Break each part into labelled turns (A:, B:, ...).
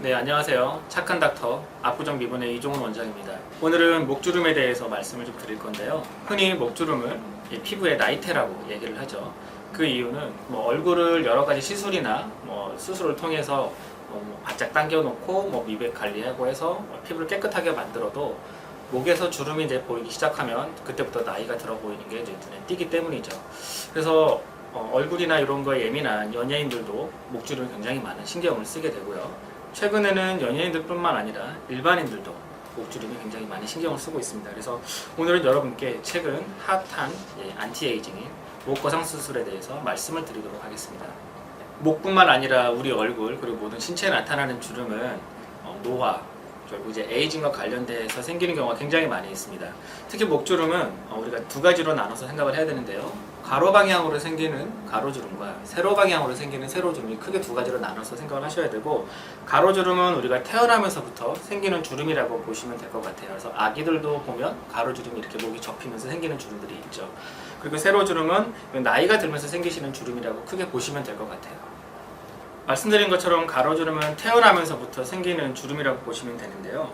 A: 네, 안녕하세요. 착한 닥터 압구정 미분의 이종훈 원장입니다. 오늘은 목주름에 대해서 말씀을 좀 드릴 건데요. 흔히 목주름을 이 피부의 나이테라고 얘기를 하죠. 그 이유는 뭐 얼굴을 여러 가지 시술이나 뭐 수술을 통해서 뭐 바짝 당겨놓고 뭐 미백 관리하고 해서 뭐 피부를 깨끗하게 만들어도 목에서 주름이 이제 보이기 시작하면 그때부터 나이가 들어 보이는 게 이제 눈에 띄기 때문이죠. 그래서 어, 얼굴이나 이런 거에 예민한 연예인들도 목주름에 굉장히 많은 신경을 쓰게 되고요. 최근에는 연예인들뿐만 아니라 일반인들도 목주름에 굉장히 많이 신경을 쓰고 있습니다. 그래서 오늘은 여러분께 최근 핫한 예, 안티에이징인 목거상 수술에 대해서 말씀을 드리도록 하겠습니다. 목뿐만 아니라 우리 얼굴 그리고 모든 신체에 나타나는 주름은 어, 노화 결국 이제 에이징과 관련돼서 생기는 경우가 굉장히 많이 있습니다. 특히 목주름은 어, 우리가 두 가지로 나눠서 생각을 해야 되는데요. 가로 방향으로 생기는 가로주름과 세로 방향으로 생기는 세로주름이 크게 두 가지로 나눠서 생각을 하셔야 되고 가로주름은 우리가 태어나면서부터 생기는 주름이라고 보시면 될 것 같아요. 그래서 아기들도 보면 가로주름이 이렇게 목이 접히면서 생기는 주름들이 있죠. 그리고 세로주름은 나이가 들면서 생기시는 주름이라고 크게 보시면 될 것 같아요. 말씀드린 것처럼 가로주름은 태어나면서부터 생기는 주름이라고 보시면 되는데요.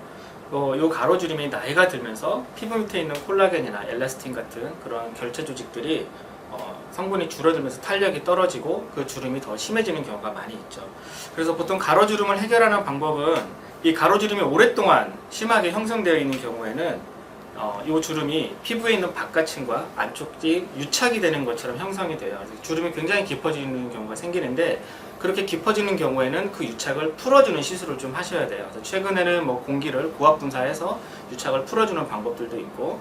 A: 어, 요 가로주름이 나이가 들면서 피부 밑에 있는 콜라겐이나 엘라스틴 같은 그런 결체 조직들이 어, 성분이 줄어들면서 탄력이 떨어지고 그 주름이 더 심해지는 경우가 많이 있죠. 그래서 보통 가로주름을 해결하는 방법은 이 가로주름이 오랫동안 심하게 형성되어 있는 경우에는 어, 이 주름이 피부에 있는 바깥층과 안쪽이 유착이 되는 것처럼 형성이 돼요. 주름이 굉장히 깊어지는 경우가 생기는데 그렇게 깊어지는 경우에는 그 유착을 풀어주는 시술을 좀 하셔야 돼요. 그래서 최근에는 뭐 공기를 고압 분사해서 유착을 풀어주는 방법들도 있고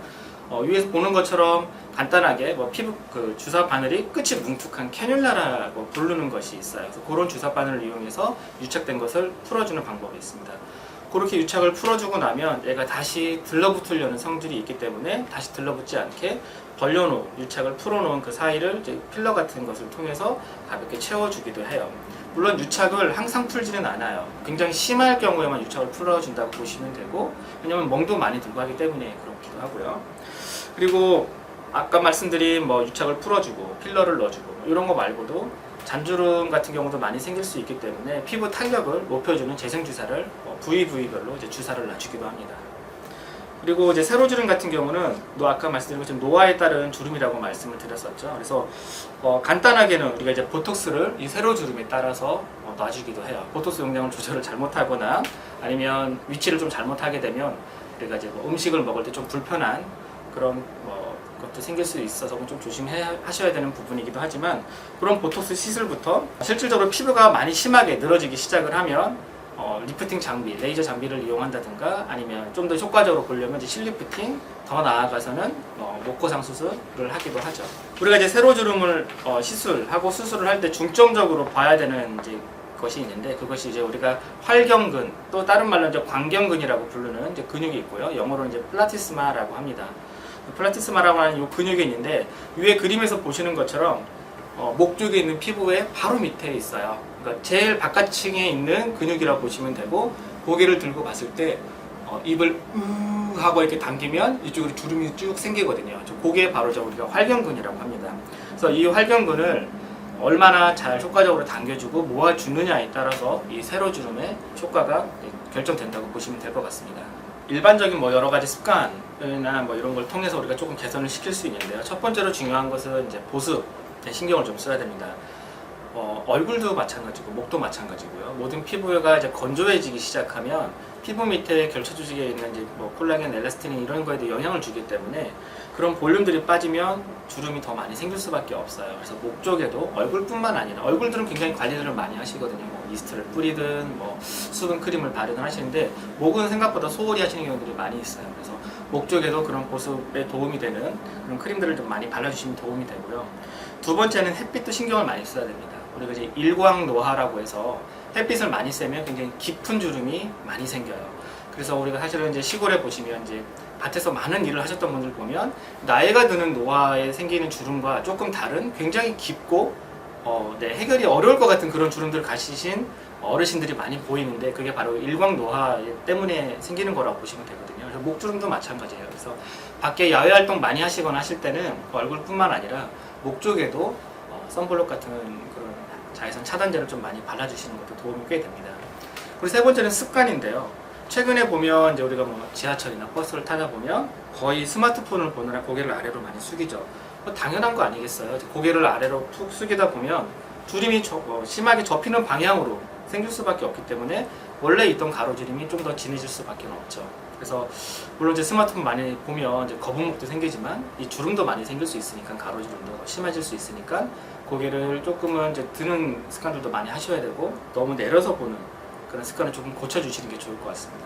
A: 어, 위에서 보는 것처럼 간단하게 뭐 피부 그 주사 바늘이 끝이 뭉툭한 캐뉼라라고 부르는 것이 있어요. 그래서 그런 주사 바늘을 이용해서 유착된 것을 풀어주는 방법이 있습니다. 그렇게 유착을 풀어주고 나면 얘가 다시 들러붙으려는 성질이 있기 때문에 다시 들러붙지 않게 벌려놓은 유착을 풀어놓은 그 사이를 이제 필러 같은 것을 통해서 가볍게 채워주기도 해요. 물론 유착을 항상 풀지는 않아요. 굉장히 심할 경우에만 유착을 풀어준다고 보시면 되고 왜냐면 멍도 많이 들고 하기 때문에 그렇기도 하고요. 그리고 아까 말씀드린 뭐 유착을 풀어주고 필러를 넣어주고 이런 거 말고도 잔주름 같은 경우도 많이 생길 수 있기 때문에 피부 탄력을 높여주는 재생 주사를 뭐 부위 부위별로 이제 주사를 낮추기도 합니다. 그리고 이제 세로주름 같은 경우는 또 아까 말씀드린 것처럼 노화에 따른 주름이라고 말씀을 드렸었죠. 그래서 어, 간단하게는 우리가 이제 보톡스를 이 세로주름에 따라서 어, 놔주기도 해요. 보톡스 용량을 조절을 잘못하거나 아니면 위치를 좀 잘못하게 되면 우리가 이제 뭐 음식을 먹을 때 좀 불편한 그런 뭐 것도 생길 수 있어서 좀 조심하셔야 되는 부분이기도 하지만 그런 보톡스 시술부터 실질적으로 피부가 많이 심하게 늘어지기 시작을 하면 어, 리프팅 장비, 레이저 장비를 이용한다든가 아니면 좀 더 효과적으로 보려면 이제 실리프팅, 더 나아가서는 어, 목거상 수술을 하기도 하죠. 우리가 이제 세로주름을 어, 시술하고 수술을 할 때 중점적으로 봐야 되는 이제 것이 있는데 그것이 이제 우리가 활경근 또 다른 말로 이제 광경근이라고 부르는 이제 근육이 있고요. 영어로 이제 플라티스마라고 합니다. 플라티스마라고 하는 이 근육이 있는데 위에 그림에서 보시는 것처럼 어, 목 쪽에 있는 피부의 바로 밑에 있어요. 그러니까 제일 바깥층에 있는 근육이라고 보시면 되고 고개를 들고 봤을 때 어, 입을 으 하고 이렇게 당기면 이쪽으로 주름이 쭉 생기거든요. 저 고개 바로 저 우리가 활경근이라고 합니다. 그래서 이 활경근을 얼마나 잘 효과적으로 당겨주고 모아주느냐에 따라서 이 세로주름의 효과가 결정된다고 보시면 될 것 같습니다. 일반적인 뭐 여러 가지 습관이나 뭐 이런 걸 통해서 우리가 조금 개선을 시킬 수 있는데요. 첫 번째로 중요한 것은 이제 보습에 신경을 좀 써야 됩니다. 어, 얼굴도 마찬가지고 목도 마찬가지고요. 모든 피부가 이제 건조해지기 시작하면 피부 밑에 결체 조직에 있는 이제 뭐 콜라겐, 엘라스틴 이런 거에도 영향을 주기 때문에 그런 볼륨들이 빠지면 주름이 더 많이 생길 수밖에 없어요. 그래서 목 쪽에도 얼굴뿐만 아니라 얼굴들은 굉장히 관리들을 많이 하시거든요. 뭐 미스트를 뿌리든 뭐 수분 크림을 바르든 하시는데 목은 생각보다 소홀히 하시는 경우들이 많이 있어요. 그래서 목 쪽에도 그런 보습에 도움이 되는 그런 크림들을 좀 많이 발라주시면 도움이 되고요. 두 번째는 햇빛도 신경을 많이 써야 됩니다. 우리가 이제 일광 노화라고 해서 햇빛을 많이 쐬면 굉장히 깊은 주름이 많이 생겨요. 그래서 우리가 사실은 이제 시골에 보시면 이제 밭에서 많은 일을 하셨던 분들 보면 나이가 드는 노화에 생기는 주름과 조금 다른 굉장히 깊고 어, 네, 해결이 어려울 것 같은 그런 주름들 가지신 어르신들이 많이 보이는데 그게 바로 일광 노화 때문에 생기는 거라고 보시면 되거든요. 그래서 목주름도 마찬가지예요. 그래서 밖에 야외 활동 많이 하시거나 하실 때는 얼굴뿐만 아니라 목 쪽에도 어, 선블록 같은 자외선 차단제를 좀 많이 발라주시는 것도 도움이 꽤 됩니다. 그리고 세 번째는 습관인데요. 최근에 보면 이제 우리가 뭐 지하철이나 버스를 타다 보면 거의 스마트폰을 보느라 고개를 아래로 많이 숙이죠. 뭐 당연한 거 아니겠어요? 고개를 아래로 푹 숙이다 보면 주름이 저- 어, 심하게 접히는 방향으로 생길 수밖에 없기 때문에 원래 있던 가로주름이 좀 더 진해질 수밖에 없죠. 그래서 물론 이제 스마트폰 많이 보면 이제 거북목도 생기지만 이 주름도 많이 생길 수 있으니까 가로주름도 심해질 수 있으니까 고개를 조금은 이제 드는 습관들도 많이 하셔야 되고 너무 내려서 보는 그런 습관을 조금 고쳐주시는 게 좋을 것 같습니다.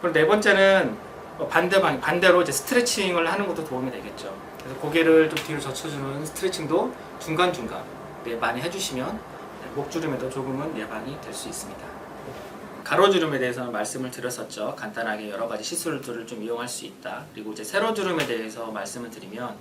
A: 그리고 네 번째는 어, 반대 방 반대로 이제 스트레칭을 하는 것도 도움이 되겠죠. 그래서 고개를 좀 뒤로 젖혀주는 스트레칭도 중간 중간 네, 많이 해주시면 네, 목주름에도 조금은 예방이 될 수 있습니다. 가로주름에 대해서는 말씀을 드렸었죠. 간단하게 여러 가지 시술들을 좀 이용할 수 있다. 그리고 이제 세로주름에 대해서 말씀을 드리면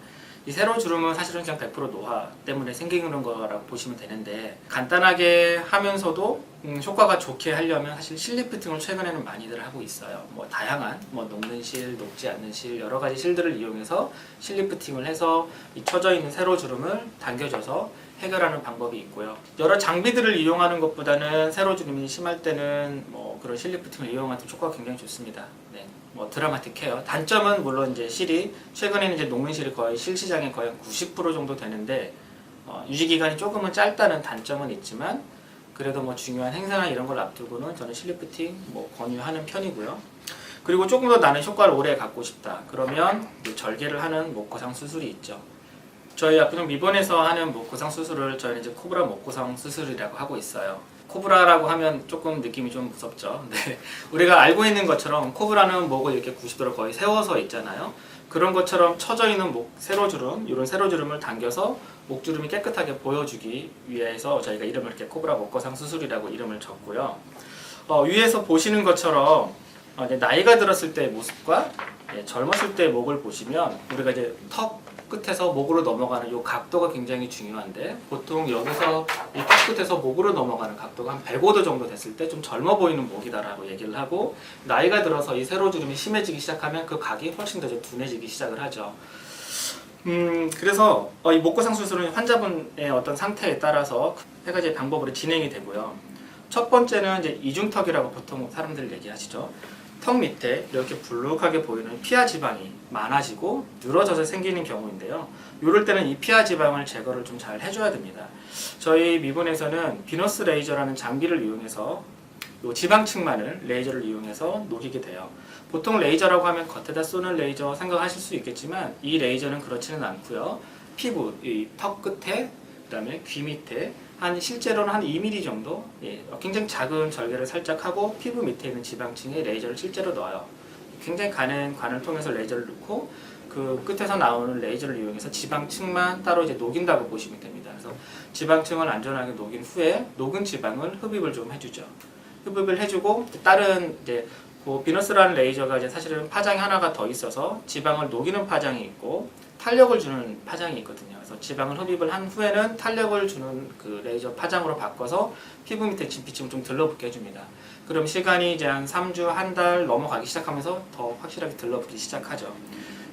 A: 이 세로 주름은 사실은 그냥 100% 노화 때문에 생기는 거라고 보시면 되는데 간단하게 하면서도 음, 효과가 좋게 하려면 사실 실리프팅을 최근에는 많이들 하고 있어요. 뭐 다양한 뭐 녹는 실, 녹지 않는 실 여러 가지 실들을 이용해서 실리프팅을 해서 이 처져 있는 세로 주름을 당겨줘서 해결하는 방법이 있고요. 여러 장비들을 이용하는 것보다는 세로 주름이 심할 때는 뭐 그런 실리프팅을 이용하는 효과가 굉장히 좋습니다. 네. 뭐 드라마틱해요. 단점은 물론 이제 실이 최근에는 이제 녹는 실이 거의 실 시장에 거의 90% 정도 되는데 어, 유지 기간이 조금은 짧다는 단점은 있지만 그래도 뭐 중요한 행사나 이런 걸 앞두고는 저는 실리프팅 뭐 권유하는 편이고요. 그리고 조금 더 나는 효과를 오래 갖고 싶다. 그러면 절개를 하는 목고상 수술이 있죠. 저희 앞으로 미본에서 하는 목고상 수술을 저희는 이제 코브라 목고상 수술이라고 하고 있어요. 코브라라고 하면 조금 느낌이 좀 무섭죠. 네. 우리가 알고 있는 것처럼 코브라는 목을 이렇게 90도로 거의 세워서 있잖아요. 그런 것처럼 처져 있는 목 세로주름, 이런 세로주름을 당겨서 목주름이 깨끗하게 보여주기 위해서 저희가 이름을 이렇게 코브라 목거상 수술이라고 이름을 줬고요. 어, 위에서 보시는 것처럼 어, 나이가 들었을 때의 모습과 예, 젊었을 때의 목을 보시면 우리가 이제 턱 끝에서 목으로 넘어가는 이 각도가 굉장히 중요한데 보통 여기서 이턱 끝에서 목으로 넘어가는 각도가 한 105도 정도 됐을 때 좀 젊어 보이는 목이다라고 얘기를 하고 나이가 들어서 이 세로주름이 심해지기 시작하면 그 각이 훨씬 더 좀 둔해지기 시작을 하죠. 음 그래서 어, 이 목고상 수술은 환자분의 어떤 상태에 따라서 세 가지 방법으로 진행이 되고요. 첫 번째는 이제 이중턱이라고 보통 사람들 얘기하시죠. 턱 밑에 이렇게 불룩하게 보이는 피하 지방이 많아지고 늘어져서 생기는 경우인데요. 이럴 때는 이 피하 지방을 제거를 좀 잘 해줘야 됩니다. 저희 미분에서는 비너스 레이저라는 장비를 이용해서 요 지방층만을 레이저를 이용해서 녹이게 돼요. 보통 레이저라고 하면 겉에다 쏘는 레이저 생각하실 수 있겠지만 이 레이저는 그렇지는 않고요. 피부, 이 턱 끝에, 그다음에 귀 밑에 한 실제로는 한 2mm 정도, 예, 굉장히 작은 절개를 살짝 하고 피부 밑에 있는 지방층에 레이저를 실제로 넣어요. 굉장히 가는 관을 통해서 레이저를 넣고 그 끝에서 나오는 레이저를 이용해서 지방층만 따로 이제 녹인다고 보시면 됩니다. 그래서 지방층을 안전하게 녹인 후에 녹은 지방을 흡입을 좀 해주죠. 흡입을 해주고 다른 이제 그 비너스라는 레이저가 이제 사실은 파장이 하나가 더 있어서 지방을 녹이는 파장이 있고 탄력을 주는 파장이 있거든요. 그래서 지방을 흡입을 한 후에는 탄력을 주는 그 레이저 파장으로 바꿔서 피부 밑에 진피층을 좀 들러붙게 해줍니다. 그럼 시간이 이제 한 3주, 한 달 넘어가기 시작하면서 더 확실하게 들러붙기 시작하죠.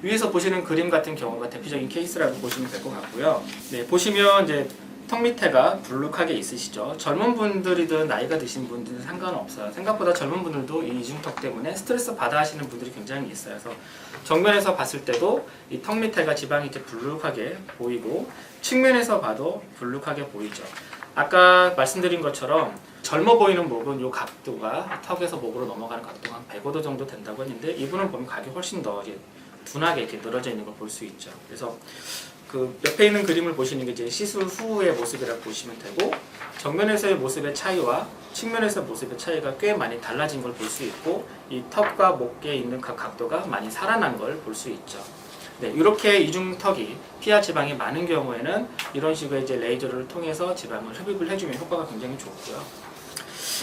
A: 위에서 보시는 그림 같은 경우가 대표적인 케이스라고 보시면 될 것 같고요. 네, 보시면 이제 턱 밑에가 불룩하게 있으시죠. 젊은 분들이든 나이가 드신 분들은 상관없어요. 생각보다 젊은 분들도 이 이중턱 때문에 스트레스 받아 하시는 분들이 굉장히 있어요. 그래서 정면에서 봤을 때도 이 턱 밑에가 지방이 이제 불룩하게 보이고 측면에서 봐도 불룩하게 보이죠. 아까 말씀드린 것처럼 젊어 보이는 목은 이 각도가 턱에서 목으로 넘어가는 각도가 한 105도 정도 된다고 했는데 이분은 보면 각이 훨씬 더 이제 둔하게 이렇게 늘어져 있는 걸 볼 수 있죠. 그래서 그 옆에 있는 그림을 보시는 게 이제 시술 후의 모습이라고 보시면 되고 정면에서의 모습의 차이와 측면에서 모습의 차이가 꽤 많이 달라진 걸 볼 수 있고 이 턱과 목에 있는 각 각도가 많이 살아난 걸 볼 수 있죠. 네, 이렇게 이중턱이 피하 지방이 많은 경우에는 이런 식으로 이제 레이저를 통해서 지방을 흡입을 해주면 효과가 굉장히 좋고요.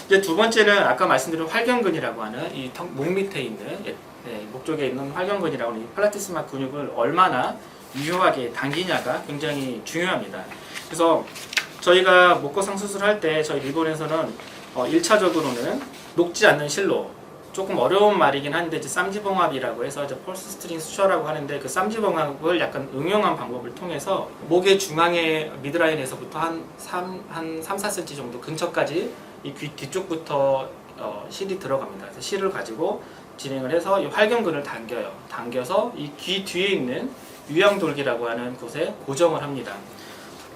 A: 이제 두 번째는 아까 말씀드린 활경근이라고 하는 이목 밑에 있는 예, 네, 목 쪽에 있는 활경근이라고 하는 이 플라티스마 근육을 얼마나 유효하게 당기냐가 굉장히 중요합니다. 그래서 저희가 목거상 수술할 때 저희 일본에서는 어, 1차적으로는 녹지 않는 실로 조금 어려운 말이긴 한데 이제 쌈지봉합이라고 해서 이제 펄스 스트링 수처라고 하는데 그 쌈지봉합을 약간 응용한 방법을 통해서 목의 중앙의 미드라인에서부터 한 3, 한 3, 4cm 정도 근처까지 이 귀 뒤쪽부터 어, 실이 들어갑니다. 그래서 실을 가지고 진행을 해서 이 활경근을 당겨요. 당겨서 이 귀 뒤에 있는 유양돌기라고 하는 곳에 고정을 합니다.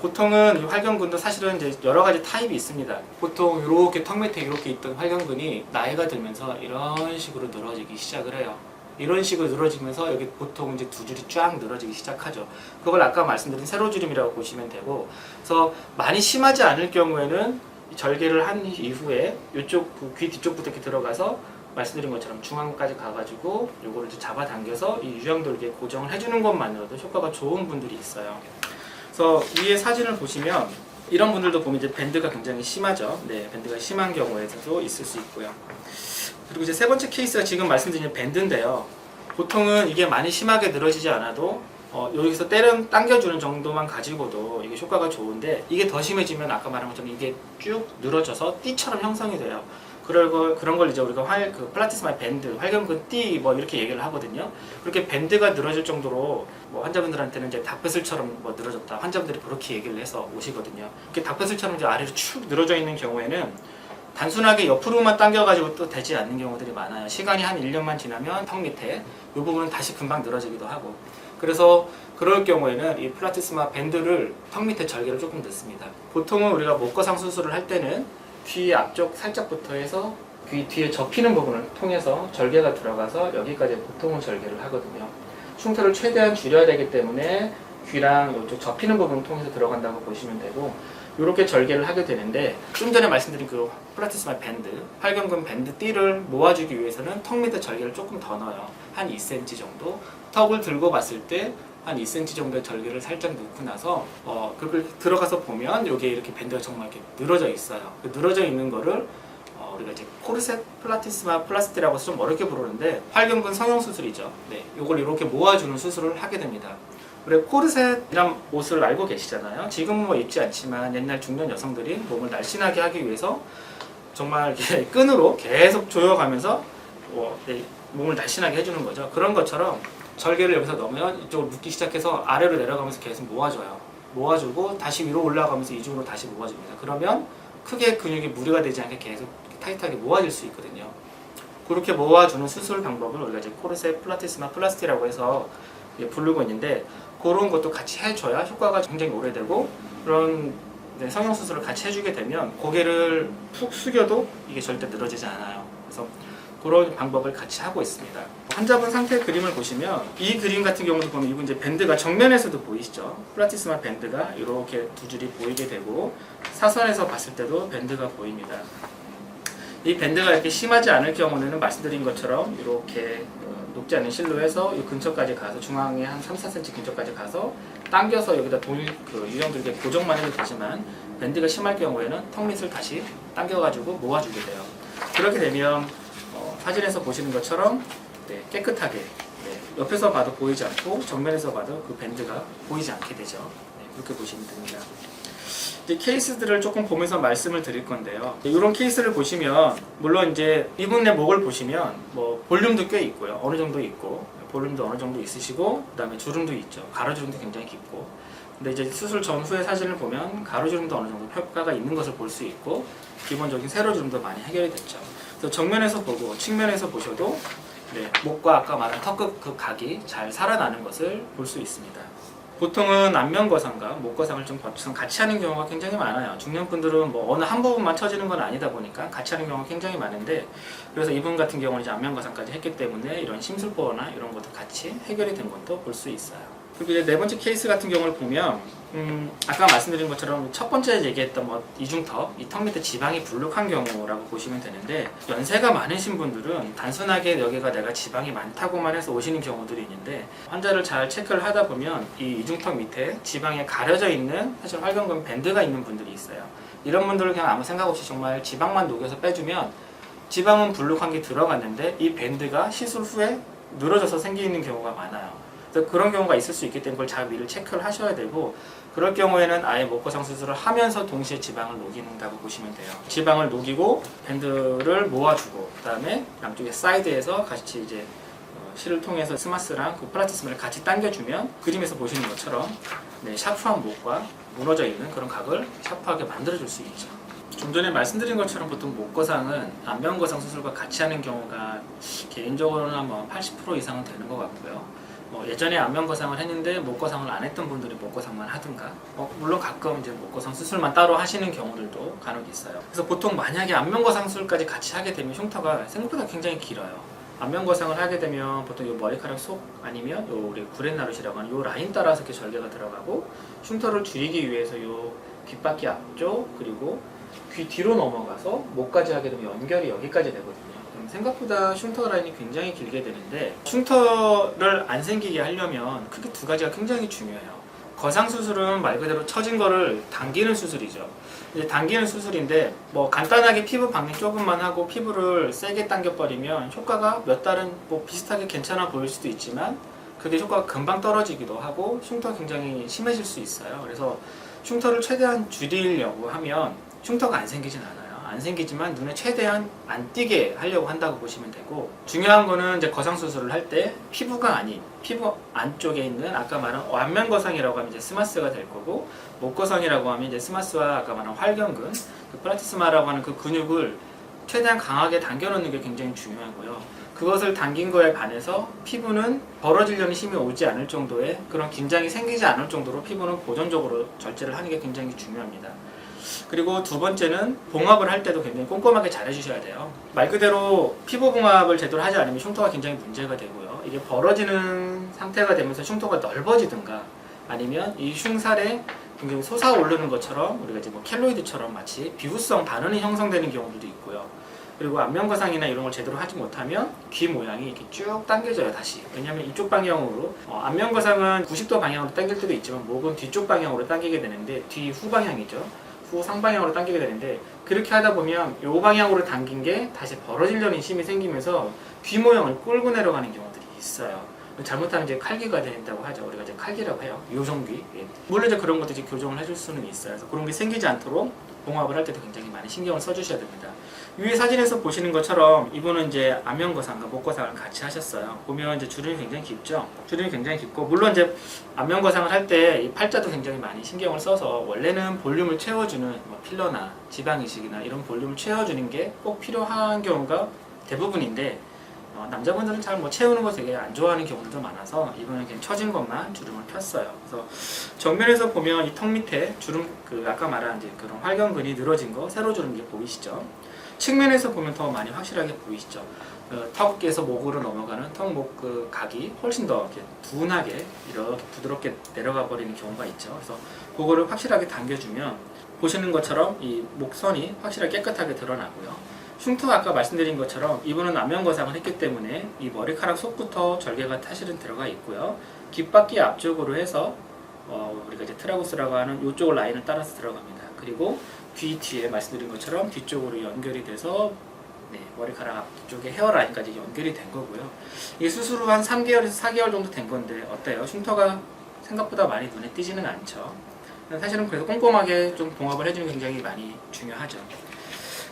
A: 보통은 이 활경근도 사실은 이제 여러 가지 타입이 있습니다. 보통 이렇게 턱 밑에 이렇게 있던 활경근이 나이가 들면서 이런 식으로 늘어지기 시작을 해요. 이런 식으로 늘어지면서 여기 보통 이제 두 줄이 쫙 늘어지기 시작하죠. 그걸 아까 말씀드린 세로주름이라고 보시면 되고, 그래서 많이 심하지 않을 경우에는 이 절개를 한 이후에 이쪽 그귀 뒤쪽부터 이렇게 들어가서 말씀드린 것처럼 중앙까지 가가지고 요거를 잡아당겨서 이 유형돌기에 고정을 해주는 것만으로도 효과가 좋은 분들이 있어요. 그래서 위에 사진을 보시면 이런 분들도 보면 이제 밴드가 굉장히 심하죠. 네, 밴드가 심한 경우에도 있을 수 있고요. 그리고 이제 세 번째 케이스가 지금 말씀드린 밴드인데요. 보통은 이게 많이 심하게 늘어지지 않아도 어, 여기서 때려 당겨주는 정도만 가지고도 이게 효과가 좋은데 이게 더 심해지면 아까 말한 것처럼 이게 쭉 늘어져서 띠처럼 형성이 돼요. 그런 걸, 그런 걸 이제 우리가 활, 그 플라티스마 밴드, 활경근 띠 뭐 이렇게 얘기를 하거든요. 그렇게 밴드가 늘어질 정도로 뭐 환자분들한테는 이제 닭배슬처럼 뭐 늘어졌다. 환자분들이 그렇게 얘기를 해서 오시거든요. 이렇게 닭배슬처럼 이제 아래로 축 늘어져 있는 경우에는 단순하게 옆으로만 당겨가지고 또 되지 않는 경우들이 많아요. 시간이 한 1년만 지나면 턱 밑에 이 부분은 다시 금방 늘어지기도 하고. 그래서 그럴 경우에는 이 플라티스마 밴드를 턱 밑에 절개를 조금 넣습니다. 보통은 우리가 목거상 수술을 할 때는 귀 앞쪽 살짝부터 해서 귀 뒤에 접히는 부분을 통해서 절개가 들어가서 여기까지 보통은 절개를 하거든요. 흉터를 최대한 줄여야 되기 때문에 귀랑 이쪽 접히는 부분을 통해서 들어간다고 보시면 되고 이렇게 절개를 하게 되는데 좀 전에 말씀드린 그 플라티스마 밴드, 활경근 밴드 띠를 모아주기 위해서는 턱 밑에 절개를 조금 더 넣어요. 한 2cm 정도. 턱을 들고 봤을 때 한 2cm 정도의 절개를 살짝 넣고 나서 어 그걸 들어가서 보면 여기에 이렇게 밴드가 정말 이렇게 늘어져 있어요. 그 늘어져 있는 거를 어, 우리가 이제 코르셋 플라티스마 플라스티라고 해서 좀 어렵게 부르는데 활경근 성형 수술이죠. 네, 이걸 이렇게 모아주는 수술을 하게 됩니다. 그래 코르셋이란 옷을 알고 계시잖아요. 지금은 뭐 입지 않지만 옛날 중년 여성들이 몸을 날씬하게 하기 위해서 정말 이렇게 끈으로 계속 조여가면서 뭐 네, 몸을 날씬하게 해주는 거죠. 그런 것처럼 절개를 여기서 넣으면 이쪽으로 묶기 시작해서 아래로 내려가면서 계속 모아줘요. 모아주고 다시 위로 올라가면서 이중으로 다시 모아줍니다. 그러면 크게 근육이 무리가 되지 않게 계속 타이트하게 모아질 수 있거든요. 그렇게 모아주는 수술 방법을 우리가 이제 코르셋 플라티스마 플라스티라고 해서 예, 부르고 있는데 그런 것도 같이 해줘야 효과가 굉장히 오래되고 그런 네, 성형 수술을 같이 해주게 되면 고개를 푹 숙여도 이게 절대 늘어지지 않아요. 그래서 그런 방법을 같이 하고 있습니다. 환자분 상태 그림을 보시면 이 그림 같은 경우도 보면 이분 이제 밴드가 정면에서도 보이시죠? 플라티스마 밴드가 이렇게 두 줄이 보이게 되고 사선에서 봤을 때도 밴드가 보입니다. 이 밴드가 이렇게 심하지 않을 경우는 말씀드린 것처럼 이렇게 어, 높지 않은 실로 해서 이 근처까지 가서 중앙에 한 3, 4cm 근처까지 가서 당겨서 여기다 돌, 그 유형들게 고정만 해도 되지만 밴드가 심할 경우에는 턱 밑을 다시 당겨가지고 모아주게 돼요. 그렇게 되면 어, 사진에서 보시는 것처럼 네, 깨끗하게 네, 옆에서 봐도 보이지 않고 정면에서 봐도 그 밴드가 보이지 않게 되죠. 네, 그렇게 보시면 됩니다. 이제 케이스들을 조금 보면서 말씀을 드릴 건데요. 이런 케이스를 보시면 물론 이제 이분의 목을 보시면 뭐 볼륨도 꽤 있고요. 어느 정도 있고 볼륨도 어느 정도 있으시고 그다음에 주름도 있죠. 가로주름도 굉장히 깊고. 근데 이제 수술 전후의 사진을 보면 가로주름도 어느 정도 효과가 있는 것을 볼 수 있고 기본적인 세로주름도 많이 해결이 됐죠. 그래서 정면에서 보고 측면에서 보셔도 네, 목과 아까 말한 턱끝 그 각이 잘 살아나는 것을 볼 수 있습니다. 보통은 안면거상과 목거상을 좀 같이 하는 경우가 굉장히 많아요. 중년분들은 뭐 어느 한 부분만 처지는 건 아니다 보니까 같이 하는 경우가 굉장히 많은데 그래서 이분 같은 경우는 이제 안면거상까지 했기 때문에 이런 심술보나 이런 것도 같이 해결이 된 것도 볼 수 있어요. 그리고 이제 네 번째 케이스 같은 경우를 보면 음, 아까 말씀드린 것처럼 첫 번째 얘기했던 뭐 이중턱, 이 턱 밑에 지방이 불룩한 경우라고 보시면 되는데 연세가 많으신 분들은 단순하게 여기가 내가 지방이 많다고만 해서 오시는 경우들이 있는데 환자를 잘 체크를 하다 보면 이 이중턱 밑에 지방에 가려져 있는 사실 활경근 밴드가 있는 분들이 있어요. 이런 분들을 그냥 아무 생각 없이 정말 지방만 녹여서 빼주면 지방은 불룩한 게 들어갔는데 이 밴드가 시술 후에 늘어져서 생기는 경우가 많아요. 그래서 그런 경우가 있을 수 있기 때문에 그걸 잘 미리 체크를 하셔야 되고 그럴 경우에는 아예 목거상 수술을 하면서 동시에 지방을 녹인다고 보시면 돼요. 지방을 녹이고 밴드를 모아주고 그다음에 양쪽에 사이드에서 같이 이제 어, 실을 통해서 스마스랑 그 플라티스마를 같이 당겨주면 그림에서 보시는 것처럼 네, 샤프한 목과 무너져 있는 그런 각을 샤프하게 만들어줄 수 있죠. 좀 전에 말씀드린 것처럼 보통 목거상은 안면거상 수술과 같이 하는 경우가 개인적으로는 뭐80% 이상은 되는 것 같고요. 뭐 예전에 안면거상을 했는데 목거상을 안 했던 분들이 목거상만 하든가 어, 물론 가끔 이제 목거상 수술만 따로 하시는 경우들도 간혹 있어요. 그래서 보통 만약에 안면거상 수술까지 같이 하게 되면 흉터가 생각보다 굉장히 길어요. 안면거상을 하게 되면 보통 이 머리카락 속 아니면 요 우리 구렛나룻이라고 하는 요 라인 따라서 이렇게 절개가 들어가고 흉터를 줄이기 위해서 요 귓바퀴 앞쪽 그리고 귀 뒤로 넘어가서 목까지 하게 되면 연결이 여기까지 되거든요. 생각보다 흉터 라인이 굉장히 길게 되는데 흉터를 안 생기게 하려면 크게 두 가지가 굉장히 중요해요. 거상 수술은 말 그대로 처진 거를 당기는 수술이죠. 이제 당기는 수술인데 뭐 간단하게 피부 박리 조금만 하고 피부를 세게 당겨 버리면 효과가 몇 달은 뭐 비슷하게 괜찮아 보일 수도 있지만 그게 효과가 금방 떨어지기도 하고 흉터 굉장히 심해질 수 있어요. 그래서 흉터를 최대한 줄이려고 하면 흉터가 안 생기진 않아요. 안 생기지만 눈에 최대한 안 띄게 하려고 한다고 보시면 되고 중요한 거는 이제 거상 수술을 할 때 피부가 아닌 피부 안쪽에 있는 아까 말한 완면 거상이라고 하면 이제 스마스가 될 거고 목 거상이라고 하면 이제 스마스와 아까 말한 활경근 그 플라티스마라고 하는 그 근육을 최대한 강하게 당겨놓는 게 굉장히 중요하고요. 그것을 당긴 거에 반해서 피부는 벌어지려는 힘이 오지 않을 정도의 그런 긴장이 생기지 않을 정도로 피부는 보존적으로 절제를 하는 게 굉장히 중요합니다. 그리고 두 번째는 봉합을 할 때도 굉장히 꼼꼼하게 잘 해주셔야 돼요. 말 그대로 피부 봉합을 제대로 하지 않으면 흉터가 굉장히 문제가 되고요. 이게 벌어지는 상태가 되면서 흉터가 넓어지든가 아니면 이 흉살에 굉장히 솟아오르는 것처럼 우리가 이제 뭐 켈로이드처럼 마치 비후성 반응이 형성되는 경우도 있고요. 그리고 안면거상이나 이런 걸 제대로 하지 못하면 귀 모양이 이렇게 쭉 당겨져요 다시 왜냐하면 이쪽 방향으로 어, 안면거상은 90도 방향으로 당길 때도 있지만 목은 뒤쪽 방향으로 당기게 되는데 뒤 후 방향이죠 후 상방향으로 당기게 되는데 그렇게 하다 보면 요 방향으로 당긴 게 다시 벌어지려는 힘이 생기면서 귀 모양을 끌고 내려가는 경우들이 있어요 잘못하면 이제 칼기가 된다고 하죠. 우리가 이제 칼기라고 해요. 요정귀. 예. 물론 이제 그런 것도 이제 교정을 해줄 수는 있어요. 그래서 그런 게 생기지 않도록 봉합을 할 때도 굉장히 많이 신경을 써주셔야 됩니다. 위에 사진에서 보시는 것처럼 이분은 이제 안면거상과 목거상을 같이 하셨어요. 보면 이제 주름이 굉장히 깊죠. 주름이 굉장히 깊고 물론 이제 안면거상을 할 때 이 팔자도 굉장히 많이 신경을 써서 원래는 볼륨을 채워주는 뭐 필러나 지방 이식이나 이런 볼륨을 채워주는 게 꼭 필요한 경우가 대부분인데 어, 남자분들은 잘 뭐 채우는 거 되게 안 좋아하는 경우도 많아서 이번엔 그냥 처진 것만 주름을 폈어요. 그래서 정면에서 보면 이 턱 밑에 주름 그 아까 말한 이제 그런 활경근이 늘어진 거 세로 주름 게 보이시죠? 측면에서 보면 더 많이 확실하게 보이시죠? 어, 턱에서 목으로 넘어가는 턱목 그 각이 훨씬 더 이렇게 둔하게 이렇게 부드럽게 내려가 버리는 경우가 있죠. 그래서 그거를 확실하게 당겨주면 보시는 것처럼 이 목선이 확실하게 깨끗하게 드러나고요. 흉터 아까 말씀드린 것처럼 이분은 안면 거상을 했기 때문에 이 머리카락 속부터 절개가 사실은 들어가 있고요. 귓바퀴 앞쪽으로 해서 어, 우리가 이제 트라고스라고 하는 이쪽 라인을 따라서 들어갑니다. 그리고 귀 뒤에 말씀드린 것처럼 뒤쪽으로 연결이 돼서 네, 머리카락 앞쪽에 헤어라인까지 연결이 된 거고요. 이 수술 후 한 3개월에서 4개월 정도 된 건데 어때요? 흉터가 생각보다 많이 눈에 띄지는 않죠. 사실은 그래서 꼼꼼하게 좀 봉합을 해주는 게 굉장히 많이 중요하죠.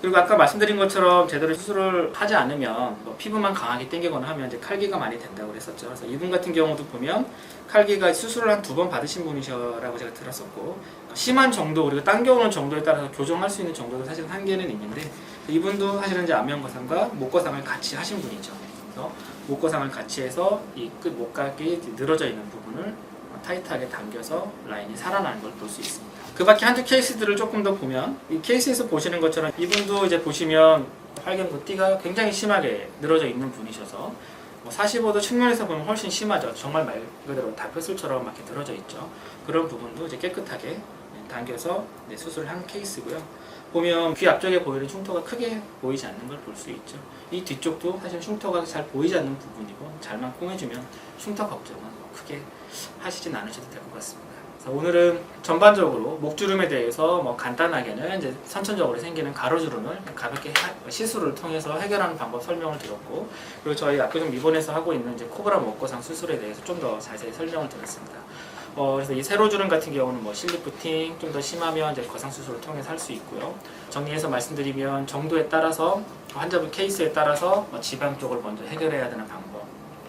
A: 그리고 아까 말씀드린 것처럼 제대로 수술을 하지 않으면 뭐 피부만 강하게 당기거나 하면 이제 칼기가 많이 된다고 그랬었죠. 그래서 이분 같은 경우도 보면 칼기가 수술을 한 두 번 받으신 분이셔라고 제가 들었었고 심한 정도 우리가 당겨오는 정도에 따라서 교정할 수 있는 정도도 사실 한계는 있는데 이분도 사실은 이제 안면거상과 목거상을 같이 하신 분이죠. 그래서 목거상을 같이 해서 이 끝 목각이 늘어져 있는 부분을 타이트하게 당겨서 라인이 살아나는 걸 볼 수 있습니다. 그 밖에 한두 케이스들을 조금 더 보면 이 케이스에서 보시는 것처럼 이분도 이제 보시면 활경구 띠가 굉장히 심하게 늘어져 있는 분이셔서 뭐 45도 측면에서 보면 훨씬 심하죠. 정말 말 그대로 다표슬처럼 막 이렇게 늘어져 있죠. 그런 부분도 이제 깨끗하게 당겨서 네, 수술을 한 케이스고요. 보면 귀 앞쪽에 보이는 흉터가 크게 보이지 않는 걸 볼 수 있죠. 이 뒤쪽도 사실 흉터가 잘 보이지 않는 부분이고 잘만 꽁해주면 흉터 걱정은 뭐 크게 하시진 않으셔도 될 것 같습니다. 오늘은 전반적으로 목주름에 대해서 뭐 간단하게는 이제 선천적으로 생기는 가로주름을 가볍게 하- 시술을 통해서 해결하는 방법 설명을 드렸고 그리고 저희 압교정 입원해서 하고 있는 이제 코브라 목거상 수술에 대해서 좀 더 자세히 설명을 드렸습니다. 어, 그래서 이 세로주름 같은 경우는 뭐 실리프팅 좀 더 심하면 이제 거상 수술을 통해서 할 수 있고요. 정리해서 말씀드리면 정도에 따라서 환자분 케이스에 따라서 뭐 지방 쪽을 먼저 해결해야 되는 방법,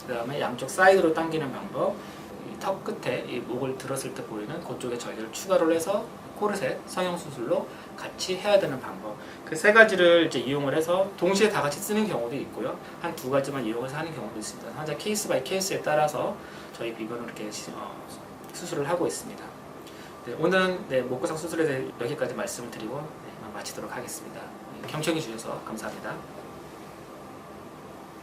A: 그 다음에 양쪽 사이드로 당기는 방법, 이 턱 끝에 이 목을 들었을 때 보이는 그쪽에 절개를 추가로 해서 코르셋 성형 수술로 같이 해야 되는 방법. 그 세 가지를 이제 이용을 해서 동시에 다 같이 쓰는 경우도 있고요. 한 두 가지만 이용해서 하는 경우도 있습니다. 환자 케이스 바이 케이스에 따라서 저희 비건은 이렇게 시- 어, 수술을 하고 있습니다. 네, 오늘은 네, 목구상 수술에 대해 여기까지 말씀을 드리고 네, 마치도록 하겠습니다. 네, 경청해 주셔서 감사합니다.